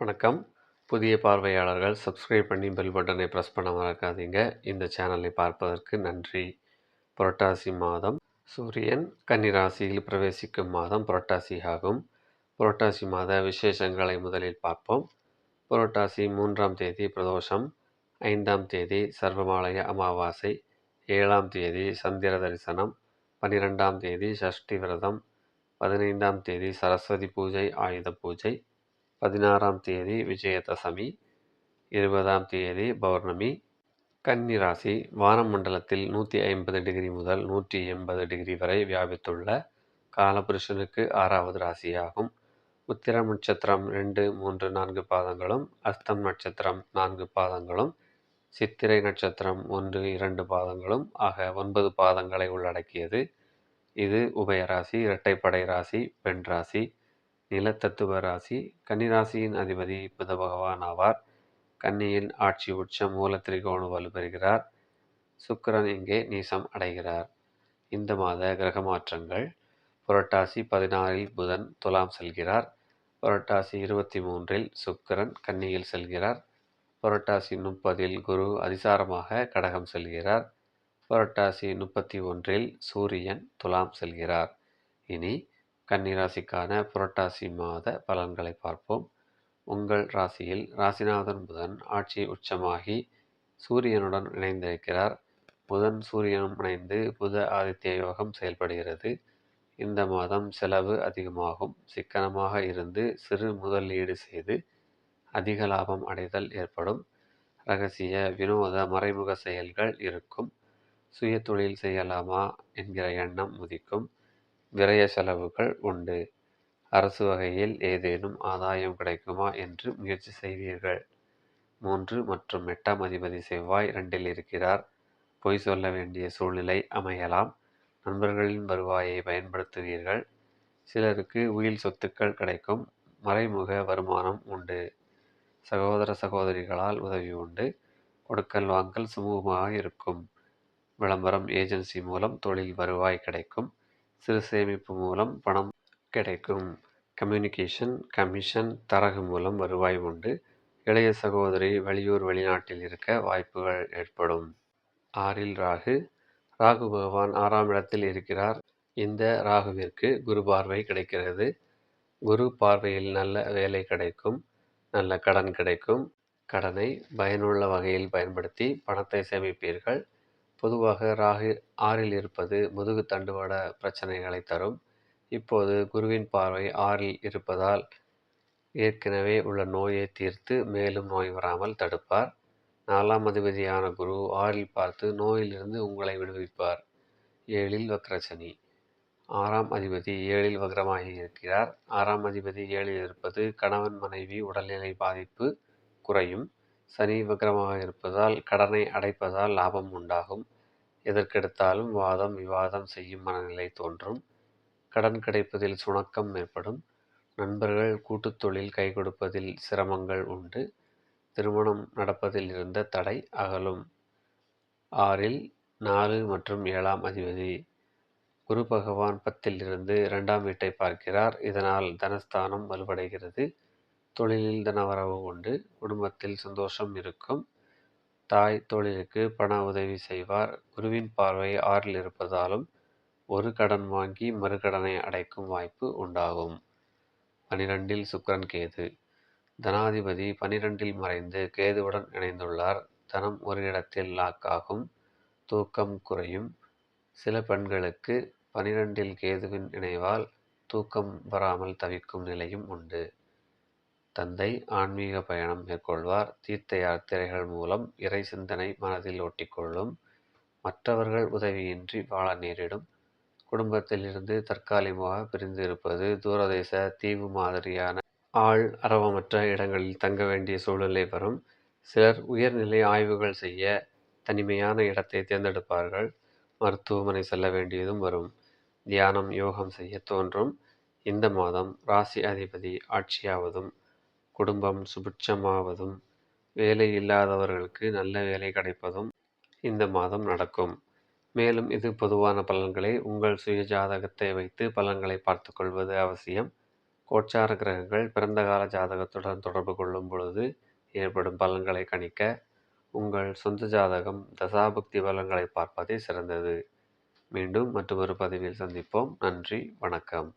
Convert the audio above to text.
வணக்கம். புதிய பார்வையாளர்கள் சப்ஸ்கிரைப் பண்ணி பெல் பட்டனை ப்ரெஸ் பண்ண மறக்காதீங்க இந்த சேனலை பார்ப்பதற்கு நன்றி. புரட்டாசி மாதம். சூரியன் கன்னிராசியில் பிரவேசிக்கும் மாதம் புரட்டாசி ஆகும் புரட்டாசி மாத விசேஷங்களை முதலில் பார்ப்போம். புரட்டாசி மூன்றாம் தேதி பிரதோஷம். ஐந்தாம் தேதி சர்வமாலய அமாவாசை. ஏழாம் தேதி சந்திர தரிசனம். பன்னிரெண்டாம் தேதி சஷ்டி விரதம். பதினைந்தாம் தேதி சரஸ்வதி பூஜை ஆயுத பூஜை. பதினாறாம் தேதி விஜயதசமி இருபதாம் தேதி பௌர்ணமி கன்னி ராசி வானமண்டலத்தில் நூற்றி ஐம்பது டிகிரி முதல் நூற்றி எண்பது டிகிரி வரை வியாபித்துள்ள காலபுருஷனுக்கு ஆறாவது ராசியாகும். உத்திர நட்சத்திரம் ரெண்டு மூன்று நான்கு பாதங்களும் அஸ்தம் நட்சத்திரம் நான்கு பாதங்களும் சித்திரை நட்சத்திரம் ஒன்று இரண்டு பாதங்களும் ஆக ஒன்பது பாதங்களை உள்ளடக்கியது. இது உபயராசி இரட்டைப்படை ராசி பெண் ராசி நிலத்தத்துவ ராசி கன்னிராசியின் அதிபதி புத பகவான் ஆவார். கன்னியின் ஆட்சி உச்சம் மூல திரிகோணம் வலுப்பெறுகிறார் சுக்கரன் இங்கே நீசம் அடைகிறார். இந்த மாத கிரக மாற்றங்கள். புரட்டாசி பதினாறில் புதன் துலாம் செல்கிறார். புரட்டாசி இருபத்தி மூன்றில் சுக்கரன் கன்னியில் செல்கிறார். புரட்டாசி முப்பதில் குரு அதிசாரமாக கடகம் செல்கிறார். புரட்டாசி முப்பத்தி ஒன்றில் சூரியன் துலாம் செல்கிறார். இனி கன்னிராசிக்கான புரட்டாசி மாத பலன்களை பார்ப்போம். உங்கள் ராசியில் ராசிநாதன் புதன் ஆட்சி உச்சமாகி சூரியனுடன் இணைந்திருக்கிறார். புதன் சூரியனும் இணைந்து புத ஆதித்ய யோகம் செயல்படுகிறது. இந்த மாதம் செலவு அதிகமாகும். சிக்கனமாக இருந்து சிறு முதலீடு செய்து அதிக லாபம் அடைதல் ஏற்படும். ரகசிய வினோத மறைமுக செயல்கள் இருக்கும். சுய தொழில் செய்யலாமா என்கிற எண்ணம் முதிக்கும் விரய செலவுகள் உண்டு. அரசு வகையில் ஏதேனும் ஆதாயம் கிடைக்குமா என்று முயற்சி செய்வீர்கள். மூன்று மற்றும் எட்டாம் அதிபதி செவ்வாய் இரண்டில் இருக்கிறார். பொய் சொல்ல வேண்டிய சூழ்நிலை அமையலாம். நண்பர்களின் வருவாயை பயன்படுத்துவீர்கள். சிலருக்கு உயில் சொத்துக்கள் கிடைக்கும். மறைமுக வருமானம் உண்டு. சகோதர சகோதரிகளால் உதவி உண்டு. கொடுக்கல் வாங்கல் சுமூகமாக இருக்கும். விளம்பரம் ஏஜென்சி மூலம் தொழில் வருவாய் கிடைக்கும். சிறு சேமிப்பு மூலம் பணம் கிடைக்கும். கம்யூனிகேஷன் கமிஷன் தரகு மூலம் வருவாய் உண்டு. இளைய சகோதரி வெளியூர் வெளிநாட்டில் இருக்க வாய்ப்புகள் ஏற்படும். ஆறில் ராகு. ராகு பகவான் ஆறாம் இடத்தில் இருக்கிறார். இந்த ராகுவிற்கு குரு பார்வை கிடைக்கிறது. குரு பார்வையில் நல்ல வேலை கிடைக்கும். நல்ல கடன் கிடைக்கும். கடனை பயனுள்ள வகையில் பயன்படுத்தி பணத்தை சேமிப்பீர்கள். பொதுவாக ராகு ஆறில் இருப்பது முதுகு தண்டுவட பிரச்சனைகளை தரும். இப்போது குருவின் பார்வை ஆறில் இருப்பதால் ஏற்கனவே உள்ள நோயை தீர்த்து மேலும் நோய் வராமல் தடுப்பார். நாலாம் அதிபதியான குரு ஆறில் பார்த்து நோயிலிருந்து உங்களை விடுவிப்பார். ஏழில் வக்ரசனி. ஆறாம் அதிபதி ஏழில் வக்ரமாகி இருக்கிறார். ஆறாம் அதிபதி ஏழில் இருப்பது கணவன் மனைவி உடல்நிலை பாதிப்பு குறையும். சனி வக்ரமாக இருப்பதால் கடனை அடைப்பதால் லாபம் உண்டாகும். எதற்கெடுத்தாலும் வாதம் விவாதம் செய்யும் மனநிலை தோன்றும். கடன் கிடைப்பதில் சுணக்கம் ஏற்படும். நண்பர்கள் கூட்டுத் தொழில் கை கொடுப்பதில் சிரமங்கள் உண்டு. திருமணம் நடப்பதில் இருந்த தடை அகலும். ஆறில் நாலு மற்றும் ஏழாம் அதிபதி. குரு பகவான் பத்தில் இருந்து இரண்டாம் வீட்டை பார்க்கிறார். இதனால் தனஸ்தானம் வலுவடைகிறது. தொழிலில் தனவரவு உண்டு. குடும்பத்தில் சந்தோஷம் இருக்கும். தாய் தொழிலுக்கு பண உதவி செய்வார். குருவின் பார்வை ஆறில் இருப்பதாலும் ஒரு கடன் வாங்கி மறுகடனை அடைக்கும் வாய்ப்பு உண்டாகும். பனிரெண்டில் சுக்கரன் கேது. தனாதிபதி பனிரெண்டில் மறைந்து கேதுவுடன் இணைந்துள்ளார். தனம் ஒரு இடத்தில் லாக் ஆகும். தூக்கம் குறையும். சில பெண்களுக்கு பனிரெண்டில் கேதுவின் இணைவால் தூக்கம் வராமல் தவிக்கும் நிலையும் உண்டு. தந்தை ஆன்மீக பயணம் மேற்கொள்வார். தீர்த்த யாத்திரைகள் மூலம் இறை சிந்தனை மனதில் ஒட்டிக்கொள்ளும். மற்றவர்கள் உதவியின்றி வாழ நேரிடும். குடும்பத்திலிருந்து தற்காலிகமாக பிரிந்து இருப்பது தூரதேச தீவு மாதிரியான ஆள் அரவமற்ற இடங்களில் தங்க வேண்டிய சூழ்நிலை வரும். சிலர் உயர்நிலை ஆய்வுகள் செய்ய தனிமையான இடத்தை தேர்ந்தெடுப்பார்கள். மருத்துவமனை செல்ல வேண்டியதும் வரும். தியானம் யோகம் செய்ய தோன்றும். இந்த மாதம் ராசி அதிபதி ஆட்சியாவதும் குடும்பம் சுபிட்சமாவதும் வேலை இல்லாதவர்களுக்கு நல்ல வேலை கிடைப்பதும் இந்த மாதம் நடக்கும். மேலும் இது பொதுவான பலன்களை உங்கள் சுய ஜாதகத்தை வைத்து பலன்களை பார்த்து கொள்வது அவசியம். கோச்சார கிரகங்கள் பிறந்த கால ஜாதகத்துடன் தொடர்பு கொள்ளும் பொழுது ஏற்படும் பலன்களை கணிக்க உங்கள் சொந்த ஜாதகம் தசாபக்தி பலன்களை பார்ப்பதே சிறந்தது. மீண்டும் மற்றொரு பதிவில் சந்திப்போம். நன்றி வணக்கம்.